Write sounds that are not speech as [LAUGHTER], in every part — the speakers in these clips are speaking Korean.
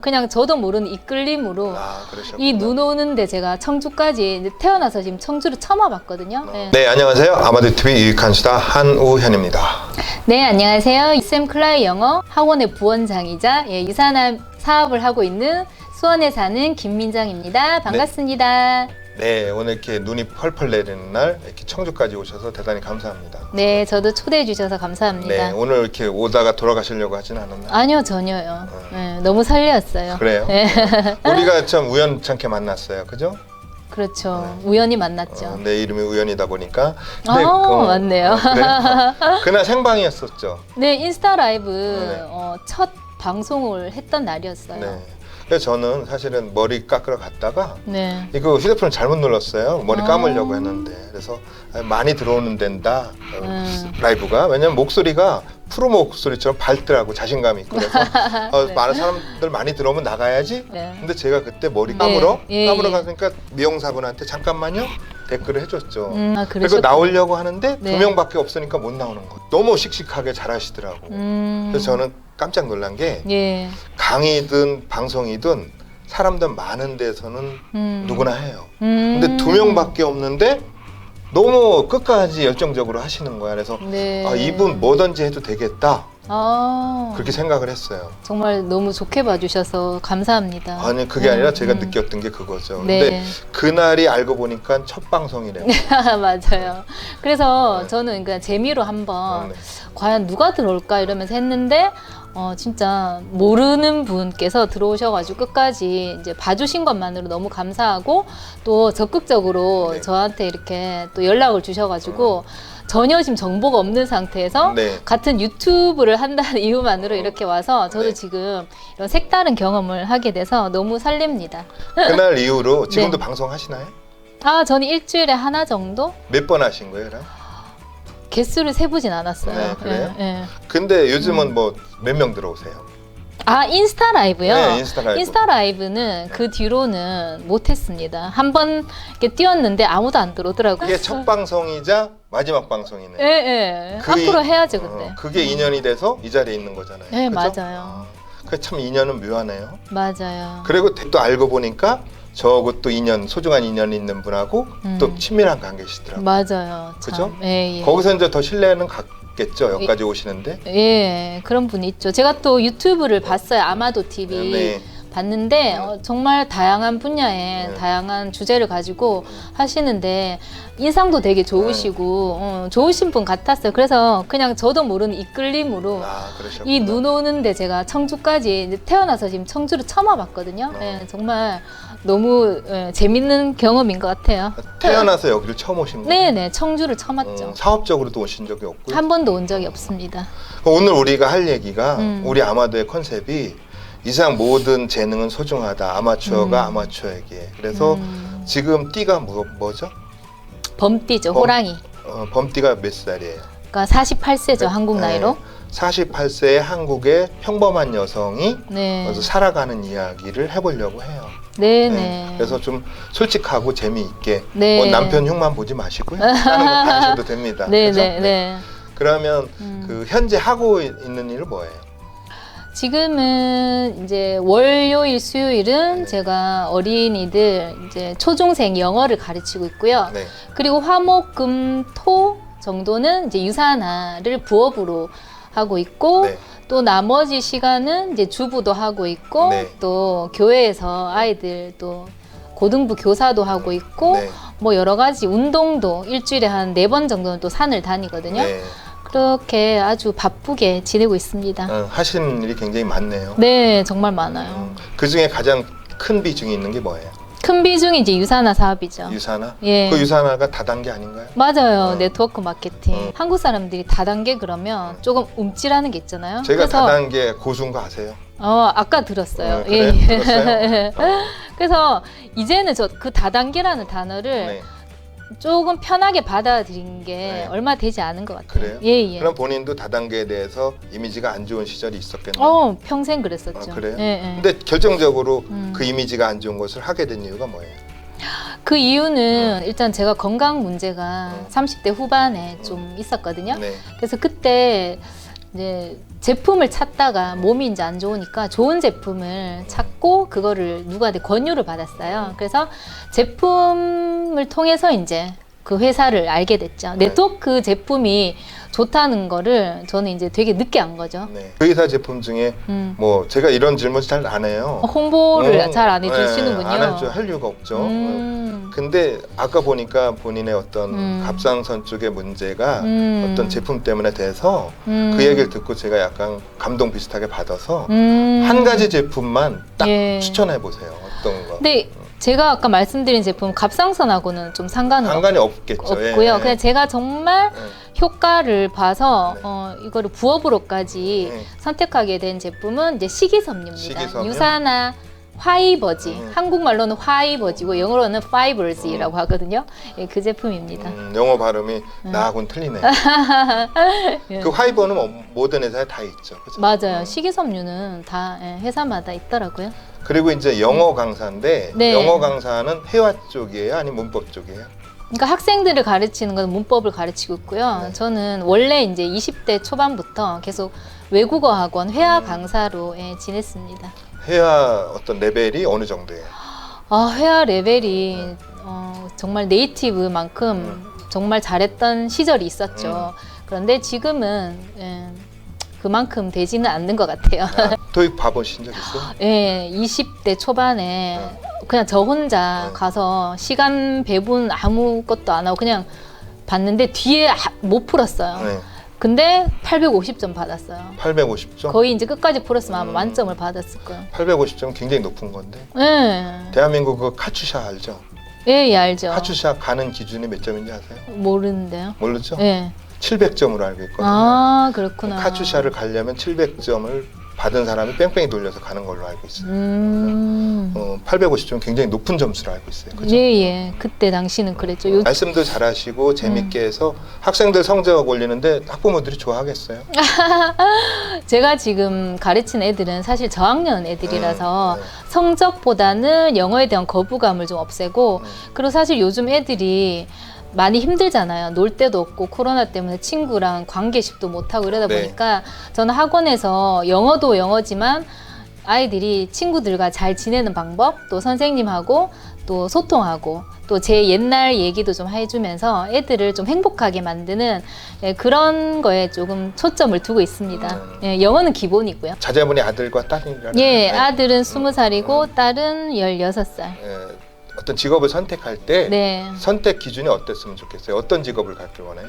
그냥 저도 모르는 이끌림으로 아, 그러셨구나. 이 눈 오는데 제가 청주까지 이제 태어나서 지금 청주를 처음 와봤거든요. 네. 네, 안녕하세요. 아마도 TV 유익한 수다 한우현입니다. 네, 안녕하세요. 샘 클라이 영어 학원의 부원장이자 예, 이산화 사업을 하고 있는 수원에 사는 김민정입니다. 반갑습니다. 네, 오늘 이렇게 눈이 펄펄 내리는 날 이렇게 청주까지 오셔서 대단히 감사합니다. 네, 저도 초대해 주셔서 감사합니다. 네, 오늘 이렇게 오다가 돌아가시려고 하진 않았나요? 아니요, 전혀요. 네, 너무 설레었어요. 그래요? 네, [LAUGHS] 우리가 참 우연찮게 만났어요. 그죠? 그렇죠. 우연히 만났죠. 어, 내 이름이 우연이다 보니까. 아, 맞네요. 어, 그래? [LAUGHS] 그날 생방이었었죠. 네, 인스타 라이브 네. 어, 첫 방송을 했던 날이었어요. 네. 그래서 저는 사실은 머리 깎으러 갔다가 네. 이거 휴대폰을 잘못 눌렀어요. 머리 아. 감으려고 했는데 그래서 많이 들어오는 된다 어, 음. 라이브가 왜냐면 목소리가 프로 목소리처럼 밝더라고 자신감이 있고 그래서 [LAUGHS] 어, 네. 많은 사람들 많이 들어오면 나가야지. 네. 근데 제가 그때 머리 네. 감으러 예, 감으러 예. 가니까 미용사분한테 잠깐만요 댓글을 해줬죠. 음, 아, 그리고. 나오려고 하는데 네. 두 명밖에 없으니까 못 나오는 거. 너무 씩씩하게 잘하시더라고. 음. 그래서 저는 깜짝 놀란 게 예. 강의든 방송이든 사람들 많은 데서는 음. 누구나 해요. 음. 근데 두 명밖에 없는데 너무 끝까지 열정적으로 하시는 거야. 그래서 네. 아, 이분 뭐든지 해도 되겠다. 아, 그렇게 생각을 했어요. 정말 너무 좋게 봐주셔서 감사합니다. 아니 그게 아니라 음, 제가 음. 느꼈던 게 그거죠. 네. 근데 그날이 알고 보니까 첫 방송이래요. [LAUGHS] 맞아요. 그래서 네. 저는 그러니까 재미로 한번 네. 과연 누가 들어올까 이러면서 했는데 어 진짜 모르는 분께서 들어오셔가지고 끝까지 이제 봐주신 것만으로 너무 감사하고 또 적극적으로 네. 저한테 이렇게 또 연락을 주셔가지고 전혀 지금 정보가 없는 상태에서 네. 같은 유튜브를 한다는 [LAUGHS] 이유만으로 이렇게 와서 저도 네. 지금 이런 색다른 경험을 하게 돼서 너무 설렙니다. 그날 이후로 [LAUGHS] 지금도 네. 방송하시나요? 아 저는 일주일에 하나 정도 몇 번 하신 거예요, 그럼? 개수를 세보진 않았어요. 네, 그래요? 예, 예. 근데 요즘은 음. 뭐몇 명 들어오세요? 아 인스타 라이브요? 네, 인스타 라이브. 인스타 라이브 는 그 뒤로는 못했습니다. 한번 이렇게 띄웠는데 아무도 안 들어오더라고요. 그게 첫 방송이자 마지막 방송이네. 예, 예. 그게- 앞으로 해야죠, 근데. 어, 그게 인연이 돼서 이 자리에 있는 거잖아요. 네, 그죠? 맞아요. 그참 인연은 묘하네요. 맞아요. 그리고 또 알고 보니까 저하고 또 인연 소중한 인연이 있는 분하고 음. 또 친밀한 관계시더라고요. 맞아요. 참. 그죠? 예, 예. 거기서 이제 더 신뢰는 갖 겠죠. 여기까지 오시는데. 예, 그런 분이 있죠. 제가 또 유튜브를 봤어요. 아마도 TV 네. 봤는데 어, 정말 다양한 분야의 네. 다양한 주제를 가지고 하시는데 인상도 되게 좋으시고 어, 좋으신 분 같았어요. 그래서 그냥 저도 모르는 이끌림으로 아, 그러셨구나. 이 눈 오는데 제가 청주까지 이제 태어나서 지금 청주를 처음 와봤거든요. 어. 예, 정말 너무 예, 재밌는 경험인 것 같아요. 태어나서 여기를 처음 오신 거예요? 네네, 청주를 처음 왔죠. 음, 사업적으로도 오신 적이 없고요. 한 번도 온 적이 없습니다. 오늘 우리가 할 얘기가 음. 우리 아마도의 컨셉이 이상 모든 재능은 소중하다. 아마추어가 음. 아마추어에게. 그래서 음, 지금 띠가 뭐, 뭐죠? 범띠죠, 범- 호랑이. 어, 범띠가 몇 살이에요? 그러니까 48세죠, 한국 네. 나이로. 48세의 한국의 평범한 여성이 네. 그래서 살아가는 이야기를 해보려고 해요. 네 네. 그래서 좀 솔직하고 재미있게 네. 뭐 남편 흉만 보지 마시고요. 다른 거다 하셔도 됩니다. 네네. 그죠? 네. 그러면 음. 그 현재 하고 있는 일은 뭐예요? 지금은 이제 월요일, 수요일은 네. 제가 어린이들 이제 초중생 영어를 가르치고 있고요. 네. 그리고 화목, 금, 토 정도는 이제 유산화를 부업으로 하고 있고 네. 또 나머지 시간은 이제 주부도 하고 있고 네. 또 교회에서 아이들 또 고등부 교사도 하고 있고 네. 뭐 여러 가지 운동도 일주일에 한 네 번 정도는 또 산을 다니거든요. 네. 그렇게 아주 바쁘게 지내고 있습니다. 어, 하시는 일이 굉장히 많네요. 네, 정말 많아요. 음, 그 중에 가장 큰 비중이 있는 게 뭐예요? 큰 비중이 이제 유산화 사업이죠. 유산화? 예. 그 유산화가 다단계 아닌가요? 맞아요. 어. 네트워크 마케팅. 어. 한국 사람들이 다단계 그러면 조금 움찔하는 게 있잖아요. 제가 그래서 다단계 고수인 거 아세요? 어, 아까 들었어요. 어, 그래요? 들었어요? [LAUGHS] 그래서 이제는 저 그 다단계라는 단어를 네. 조금 편하게 받아들인 게 네. 얼마 되지 않은 것 같아요. 그래요? 예, 예. 그럼 본인도 다단계에 대해서 이미지가 안 좋은 시절이 있었겠네요. 어, 평생 그랬었죠. 아, 그래요? 예, 예. 근데 결정적으로 음. 그 이미지가 안 좋은 것을 하게 된 이유가 뭐예요? 그 이유는 일단 제가 건강 문제가 음. 30대 후반에 좀 있었거든요. 네. 그래서 그때 이제 제품을 찾다가 몸이 이제 안 좋으니까 좋은 제품을 찾고 그거를 누구한테 권유를 받았어요. 그래서 제품을 통해서 이제 그 회사를 알게 됐죠. 네. 네트워크 제품이 좋다는 거를 저는 이제 되게 늦게 안 거죠. 네. 그 회사 제품 중에 음. 뭐 제가 이런 질문 잘 안 해요. 홍보를 음, 잘안 네, 해주시는군요. 안 해줘 할 이유가 없죠. 음. 근데 아까 보니까 본인의 어떤 음. 갑상선 쪽의 문제가 음. 어떤 제품 때문에 돼서 음. 그 얘기를 듣고 제가 약간 감동 비슷하게 받아서 음. 한 가지 제품만 딱 예. 추천해 보세요. 어떤 거. 근데 제가 아까 말씀드린 제품 갑상선하고는 좀 상관은 상관이 없겠죠. 없 고요. 예. 그냥 제가 정말 예. 효과를 봐서 네. 어, 이거를 부업으로까지 네. 선택하게 된 제품은 이제 식이섬유입니다. 식이섬유? 유산화 화이버지 음. 한국말로는 화이버지고 영어로는 fibers라고 하거든요. 예, 그 제품입니다. 음, 영어 발음이 나하고는 틀리네. [LAUGHS] 예. 그 화이버는 뭐 모든 회사에 다 있죠. 그죠? 맞아요. 식이섬유는 다 예, 회사마다 있더라고요. 그리고 이제 영어 강사인데 네. 영어 강사는 회화 쪽이에요, 아니면 문법 쪽이에요? 그러니까 학생들을 가르치는 건 문법을 가르치고 있고요. 네. 저는 원래 이제 20대 초반부터 계속 외국어 학원 회화 음. 강사로 예, 지냈습니다. 회화 어떤 레벨이 어느 정도예요? 아, 회화 레벨이 어, 정말 네이티브만큼 음. 정말 잘했던 시절이 있었죠. 그런데 지금은 예, 그만큼 되지는 않는 것 같아요. 아, 토익 봐보신 적 있어요? 예, 20대 초반에 그냥 저 혼자 네. 가서 시간 배분 아무것도 안 하고 그냥 봤는데 뒤에 하- 못 풀었어요. 네. 근데 850점 받았어요. 850점? 거의 이제 끝까지 풀었으면 아마 음. 만점을 받았을 거예요. 850점 굉장히 높은 건데. 예. 대한민국 그 카츄샤 알죠? 예, 예, 알죠. 카츄샤 가는 기준이 몇 점인지 아세요? 모르는데요. 모르죠? 예. 700점으로 알고 있거든요. 아, 그렇구나. 카츄샤를 가려면 700점을 받은 사람이 뺑뺑이 돌려서 가는 걸로 알고 있어요. 음. 어, 850점 굉장히 높은 점수로 알고 있어요. 그죠? 예, 예. 그때 당시는 그랬죠. 요, 말씀도 잘하시고 재밌게 음. 해서 학생들 성적 올리는데 학부모들이 좋아하겠어요. [LAUGHS] 제가 지금 가르친 애들은 사실 저학년 애들이라서 네, 네. 성적보다는 영어에 대한 거부감을 좀 없애고 음. 그리고 사실 요즘 애들이 많이 힘들잖아요. 놀 데도 없고 코로나 때문에 친구랑 관계식도 못 하고 이러다 네. 보니까 저는 학원에서 영어도 영어지만 아이들이 친구들과 잘 지내는 방법, 또 선생님하고 또 소통하고 또 제 옛날 얘기도 좀 해주면서 애들을 좀 행복하게 만드는 예, 그런 거에 조금 초점을 두고 있습니다. 음. 예, 영어는 기본이고요. 자제분이 아들과 딸이라는 예, 건데, 아들은 스무 살이고 딸은 열여섯 살. 예, 어떤 직업을 선택할 때 네. 선택 기준이 어땠으면 좋겠어요? 어떤 직업을 갖길 원해요?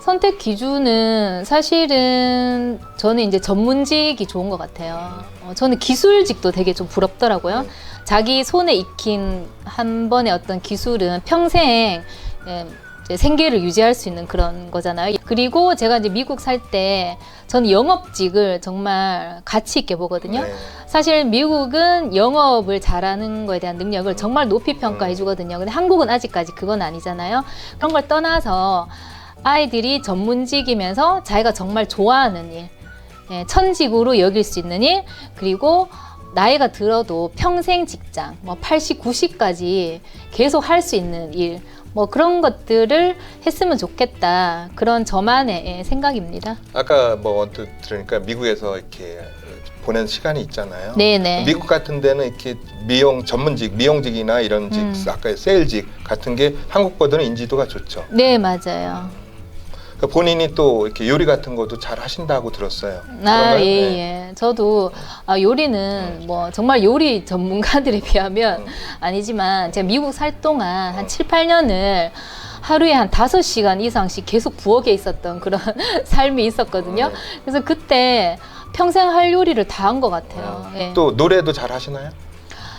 선택 기준은 사실은 저는 이제 전문직이 좋은 것 같아요. 어, 저는 기술직도 되게 좀 부럽더라고요. 음. 자기 손에 익힌 한 번의 어떤 기술은 평생 예, 생계를 유지할 수 있는 그런 거잖아요. 그리고 제가 이제 미국 살 때 저는 영업직을 정말 가치 있게 보거든요. 네. 사실 미국은 영업을 잘하는 거에 대한 능력을 정말 높이 평가해 주거든요. 근데 한국은 아직까지 그건 아니잖아요. 그런 걸 떠나서 아이들이 전문직이면서 자기가 정말 좋아하는 일, 예, 천직으로 여길 수 있는 일, 그리고 나이가 들어도 평생 직장, 뭐 80, 90까지 계속 할 수 있는 일, 뭐 그런 것들을 했으면 좋겠다. 그런 저만의 예, 생각입니다. 아까 뭐 언뜻 들으니까 미국에서 이렇게 보낸 시간이 있잖아요. 네네. 미국 같은 데는 이렇게 미용 전문직, 미용직이나 이런 직, 음. 아까 세일직 같은 게 한국보다는 인지도가 좋죠. 네, 맞아요. 그러니까 본인이 또 이렇게 요리 같은 것도 잘 하신다고 들었어요. 아, 그런가요? 예, 네. 예. 저도 아, 요리는 뭐 정말 요리 전문가들에 비하면 음. 아니지만 제가 미국 살 동안 음. 한 7, 8년을 하루에 한 5시간 이상씩 계속 부엌에 있었던 그런 [LAUGHS] 삶이 있었거든요. 네. 그래서 그때 평생 할 요리를 다 한 것 같아요. 예. 또 노래도 잘 하시나요?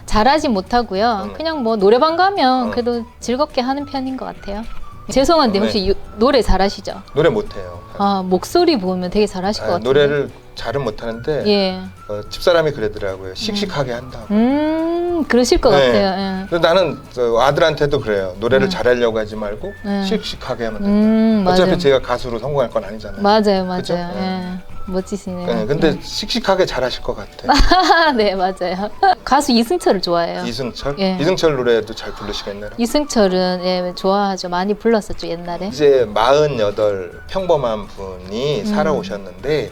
잘하지 못하고요. 음. 그냥 뭐 노래방 가면 음. 그래도 즐겁게 하는 편인 것 같아요. 죄송한데 네. 혹시 요- 노래 잘하시죠? 노래 못해요. 아 목소리 보면 되게 잘하실 것 아, 같아요. 노래를 잘은 못하는데 예. 어, 집사람이 그러더라고요. 씩씩하게 한다고. 음, 그러실 것 네. 같아요. 예. 근데 나는 저 아들한테도 그래요. 노래를 음. 잘하려고 하지 말고 네. 씩씩하게 하면 된다. 음, 어차피 맞아요. 제가 가수로 성공할 건 아니잖아요. 맞아요, 맞아요. 그죠? 예. 멋지시네요. 네, 근데 씩씩하게 잘하실 것 같아. [LAUGHS] 네, 맞아요. [LAUGHS] 가수 이승철을 좋아해요. 이승철? 예. 이승철 노래도 잘 부르시겠네요. 이승철은 예, 좋아하죠. 많이 불렀었죠 옛날에. 이제 48 평범한 분이 음. 살아오셨는데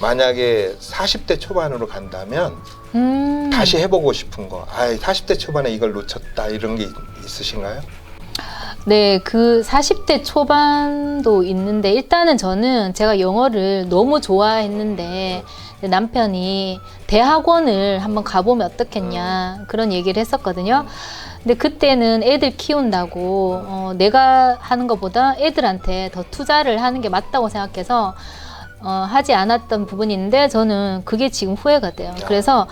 만약에 40대 초반으로 간다면 음. 다시 해보고 싶은 거. 아, 40대 초반에 이걸 놓쳤다 이런 게 있- 있으신가요? 네, 그 40대 초반도 있는데 일단은 저는 제가 영어를 너무 좋아했는데 남편이 대학원을 한번 가보면 어떻겠냐 그런 얘기를 했었거든요. 근데 그때는 애들 키운다고 어, 내가 하는 것보다 애들한테 더 투자를 하는 게 맞다고 생각해서 어, 하지 않았던 부분이 있는데 저는 그게 지금 후회가 돼요. 그래서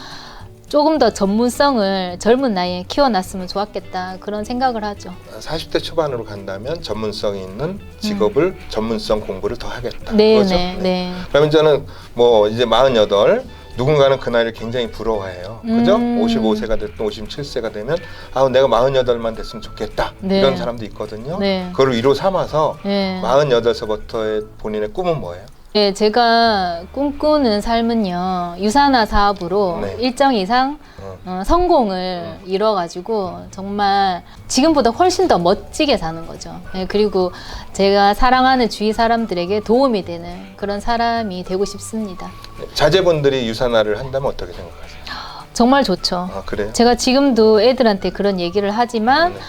조금 더 전문성을 젊은 나이에 키워놨으면 좋았겠다 그런 생각을 하죠. 40대 초반으로 간다면 전문성 있는 직업을 전문성 공부를 더 하겠다. 음. 네, 그거죠? 네, 네. 그러면 저는 뭐 이제 48 누군가는 그 나이를 굉장히 부러워해요. 그죠? 음. 55세가 됐든 57세가 되면 아 내가 48만 됐으면 좋겠다. 네. 이런 사람도 있거든요. 네. 그걸 위로 삼아서 네. 48세부터의 본인의 꿈은 뭐예요? 네, 제가 꿈꾸는 삶은요 유산화 사업으로 네. 일정 이상 어. 어, 성공을 이뤄가지고 정말 지금보다 훨씬 더 멋지게 사는 거죠. 네, 그리고 제가 사랑하는 주위 사람들에게 도움이 되는 그런 사람이 되고 싶습니다. 자제분들이 유산화를 한다면 어떻게 생각하세요? 정말 좋죠. 아 그래요? 제가 지금도 애들한테 그런 얘기를 하지만 네.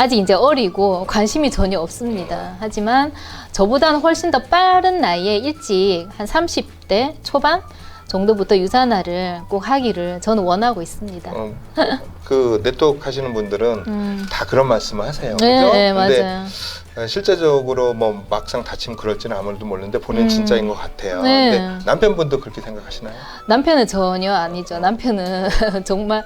아직 이제 어리고 관심이 전혀 없습니다. 하지만 저보다는 훨씬 더 빠른 나이에 일찍 한 30대 초반 정도부터 유산화를 꼭 하기를 저는 원하고 있습니다. 어, 그 네트워크 하시는 분들은 음. 다 그런 말씀을 하세요. 네, 그죠? 네, 맞아요. 어, 실제적으로 뭐 막상 다치면 그럴지는 아무래도 모르는데 본인 음. 진짜인 것 같아요. 네. 근데 남편분도 그렇게 생각하시나요? 남편은 전혀 아니죠. 남편은 [LAUGHS] 정말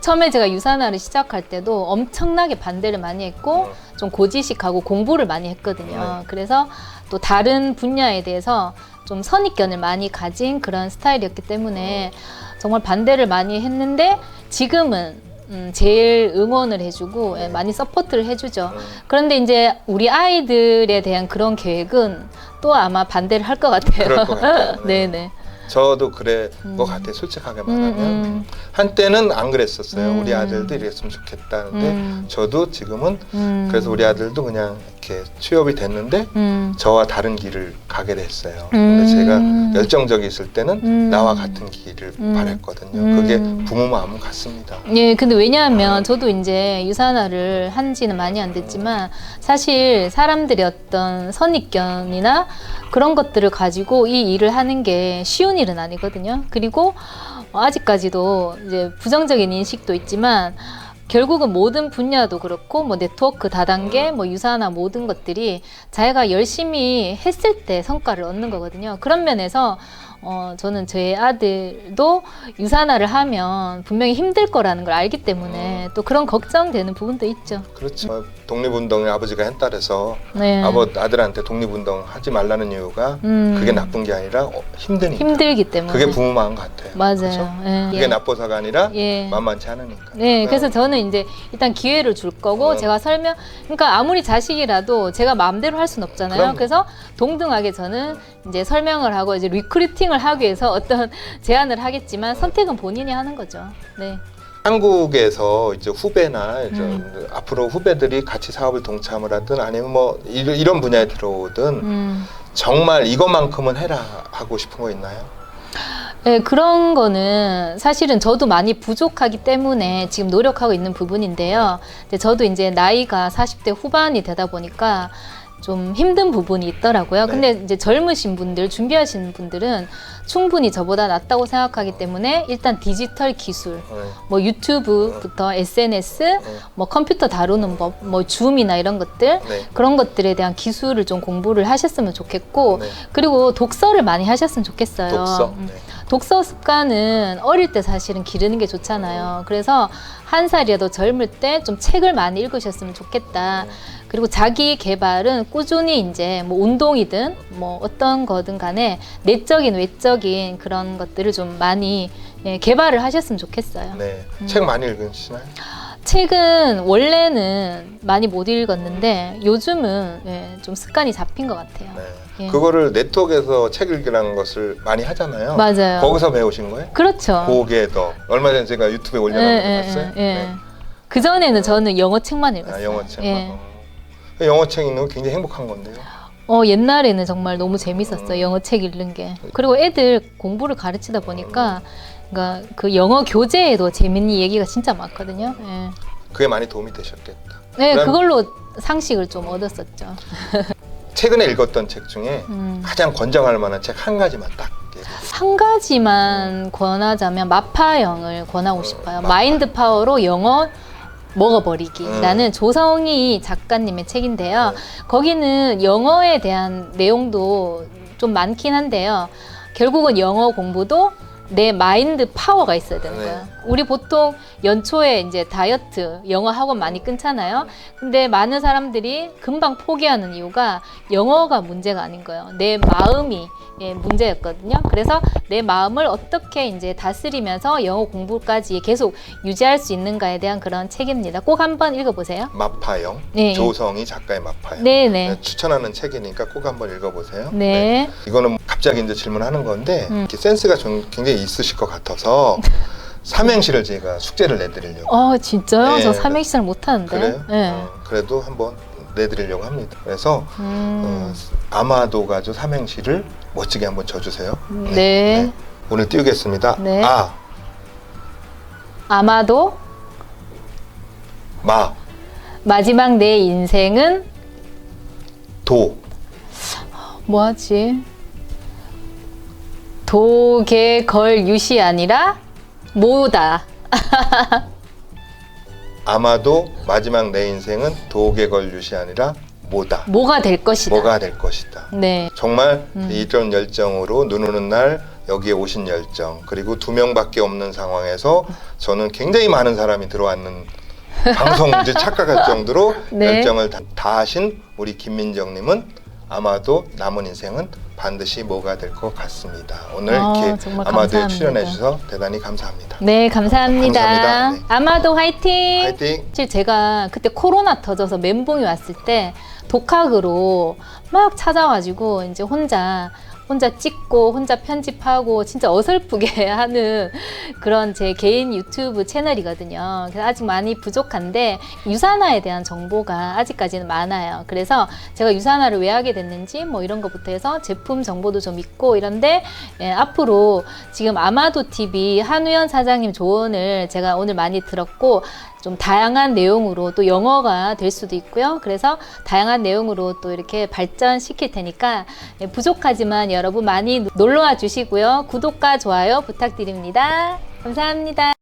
처음에 제가 유산화를 시작할 때도 엄청나게 반대를 많이 했고 좀 고지식하고 공부를 많이 했거든요. 네. 그래서 또 다른 분야에 대해서 좀 선입견을 많이 가진 그런 스타일이었기 때문에 정말 반대를 많이 했는데 지금은 음, 제일 응원을 해주고 예, 많이 서포트를 해주죠. 음. 그런데 이제 우리 아이들에 대한 그런 계획은 또 아마 반대를 할 것 같아요. 그럴 것 같아요. [LAUGHS] 네. 네네. 저도 그래 음. 것 같아요. 솔직하게 음, 말하면 음, 한때는 안 그랬었어요. 음. 우리 아들도 이랬으면 좋겠다는데 음. 저도 지금은 음. 그래서 우리 아들도 그냥 이렇게 취업이 됐는데 음. 저와 다른 길을 가게 됐어요. 음. 근데 제가 열정적이 있을 때는 음. 나와 같은 길을 음. 바랬거든요. 음. 그게 부모 마음은 같습니다. 예, 근데 왜냐하면 저도 이제 유산화를 한 지는 많이 안 됐지만 사실 사람들의 어떤 선입견이나 그런 것들을 가지고 이 일을 하는 게 쉬운 일은 아니거든요. 그리고 어, 아직까지도 이제 부정적인 인식도 있지만 결국은 모든 분야도 그렇고 뭐 네트워크 다단계 뭐 유산화 모든 것들이 자기가 열심히 했을 때 성과를 얻는 거거든요. 그런 면에서 어, 저는 제 아들도 유산화를 하면 분명히 힘들 거라는 걸 알기 때문에 또 그런 걱정되는 부분도 있죠. 그렇죠. 독립운동에 아버지가 했다래서 네. 아버 아들한테 독립운동 하지 말라는 이유가 음, 그게 나쁜 게 아니라 어, 힘드니까. 힘들기 때문에. 그게 부모 마음 같아요. 맞아요. 예. 그게 나빠서가 아니라 예. 만만치 않으니까. 네, 그래서 저는 이제 일단 기회를 줄 거고 어. 제가 설명, 그러니까 아무리 자식이라도 제가 마음대로 할 수는 없잖아요. 그럼요. 그래서 동등하게 저는 이제 설명을 하고 이제 리크루팅을 하기 위해서 어떤 [LAUGHS] 제안을 하겠지만 선택은 본인이 하는 거죠. 네. 한국에서 이제 후배나 이제 음. 앞으로 후배들이 같이 사업을 동참을 하든 아니면 뭐 이런, 분야에 들어오든 음. 정말 이것만큼은 해라 하고 싶은 거 있나요? 네, 그런 거는 사실은 저도 많이 부족하기 때문에 지금 노력하고 있는 부분인데요. 이제 저도 이제 나이가 40대 후반이 되다 보니까 좀 힘든 부분이 있더라고요. 네. 근데 이제 젊으신 분들, 준비하시는 분들은 충분히 저보다 낫다고 생각하기 때문에 일단 디지털 기술, 네. 뭐 유튜브부터 SNS, 네. 뭐 컴퓨터 다루는 법, 뭐 줌이나 이런 것들 네. 그런 것들에 대한 기술을 좀 공부를 하셨으면 좋겠고 네. 그리고 독서를 많이 하셨으면 좋겠어요. 독서. 음. 네. 독서 습관은 어릴 때 사실은 기르는 게 좋잖아요. 그래서 한 살이라도 젊을 때 좀 책을 많이 읽으셨으면 좋겠다. 그리고 자기 개발은 꾸준히 이제 뭐 운동이든 뭐 어떤 거든 간에 내적인 외적인 그런 것들을 좀 많이 예, 개발을 하셨으면 좋겠어요. 네. 음. 책 많이 읽으시나요? 책은 원래는 많이 못 읽었는데 요즘은 예, 좀 습관이 잡힌 것 같아요. 네. 예. 그거를 네트워크에서 책 읽기라는 것을 많이 하잖아요. 맞아요. 거기서 배우신 거예요? 그렇죠. 고개 더 얼마 전에 제가 유튜브에 예, 올려놓은 거 예, 봤어요? 예, 예. 그 전에는 저는 영어 책만 읽었어요. 아, 영어 책만. 예. 어. 영어 책 읽는 거 굉장히 행복한 건데요. 어 옛날에는 정말 너무 재밌었어요 영어 책 읽는 게 그리고 애들 공부를 가르치다 보니까 그러니까 그 영어 교재에도 재밌는 얘기가 진짜 많거든요. 예. 그게 많이 도움이 되셨겠다. 네, 그럼- 그걸로 상식을 좀 얻었었죠. [LAUGHS] 최근에 읽었던 책 중에 음. 가장 권장할 만한 책 한 가지만 딱 얘기해 주세요. 한 가지만 권하자면 마파형을 권하고 싶어요. 마파. 마인드 파워로 영어 먹어버리기. 음. 라는 조성희 작가님의 책인데요. 네. 거기는 영어에 대한 내용도 좀 많긴 한데요. 결국은 영어 공부도 내 마인드 파워가 있어야 되는 네. 거예요. 우리 보통 연초에 이제 다이어트, 영어 학원 많이 끊잖아요. 근데 많은 사람들이 금방 포기하는 이유가 영어가 문제가 아닌 거예요. 내 마음이 예, 문제였거든요. 그래서 내 마음을 어떻게 이제 다스리면서 영어 공부까지 계속 유지할 수 있는가에 대한 그런 책입니다. 꼭 한번 읽어보세요. 마파영 네. 조성희 작가의 마파영 네, 네, 네. 추천하는 책이니까 꼭 한번 읽어보세요. 네. 이거는 갑자기 이제 질문하는 건데 음. 이렇게 센스가 좀 굉장히 있으실 것 같아서 [LAUGHS] 삼행시를 제가 숙제를 내드리려고 어, 진짜요? 네. 저 삼행시를 못 하는데. 그래요? 네. 어, 그래도 한번 내드리려고 합니다. 그래서 음. 어, 아마도 가죠 삼행시를 멋지게 한번 쳐주세요. 네. 오늘 띄우겠습니다. 네. 아, 아마도 마, 마지막 내 인생은 도, 뭐하지? 도개 걸 유시 아니라 뭐다. [LAUGHS] 아마도 마지막 내 인생은 도개 걸 유시 아니라 뭐다. 뭐가 될 것이다. 뭐가 될 것이다. 네. 정말 음. 이런 열정으로 눈 오는 날 여기에 오신 열정 그리고 두 명밖에 없는 상황에서 저는 굉장히 많은 사람이 들어왔는 방송 이제 착각할 [LAUGHS] 정도로 네. 열정을 다, 다 하신 우리 김민정님은 아마도 남은 인생은 반드시 뭐가 될 것 같습니다. 오늘 아, 이렇게 정말 아마도에 감사합니다. 출연해 주셔서 대단히 감사합니다. 네, 감사합니다. 감사합니다. 네. 아마도 화이팅! 파이팅! 사실 제가 그때 코로나 터져서 멘붕이 왔을 때 독학으로 막 찾아가지고 이제 혼자 혼자 찍고 혼자 편집하고 진짜 어설프게 [LAUGHS] 하는 그런 제 개인 유튜브 채널이거든요. 그래서 아직 많이 부족한데 유산화에 대한 정보가 아직까지는 많아요. 그래서 제가 유산화를 왜 하게 됐는지 뭐 이런 것부터 해서 제품 정보도 좀 있고 이런데 예, 앞으로 지금 아마도 TV 한우연 사장님 조언을 제가 오늘 많이 들었고 좀 다양한 내용으로 또 영어가 될 수도 있고요. 그래서 다양한 내용으로 또 이렇게 발전시킬 테니까 예, 부족하지만 여러분 많이 놀러와 주시고요. 구독과 좋아요 부탁드립니다. 감사합니다.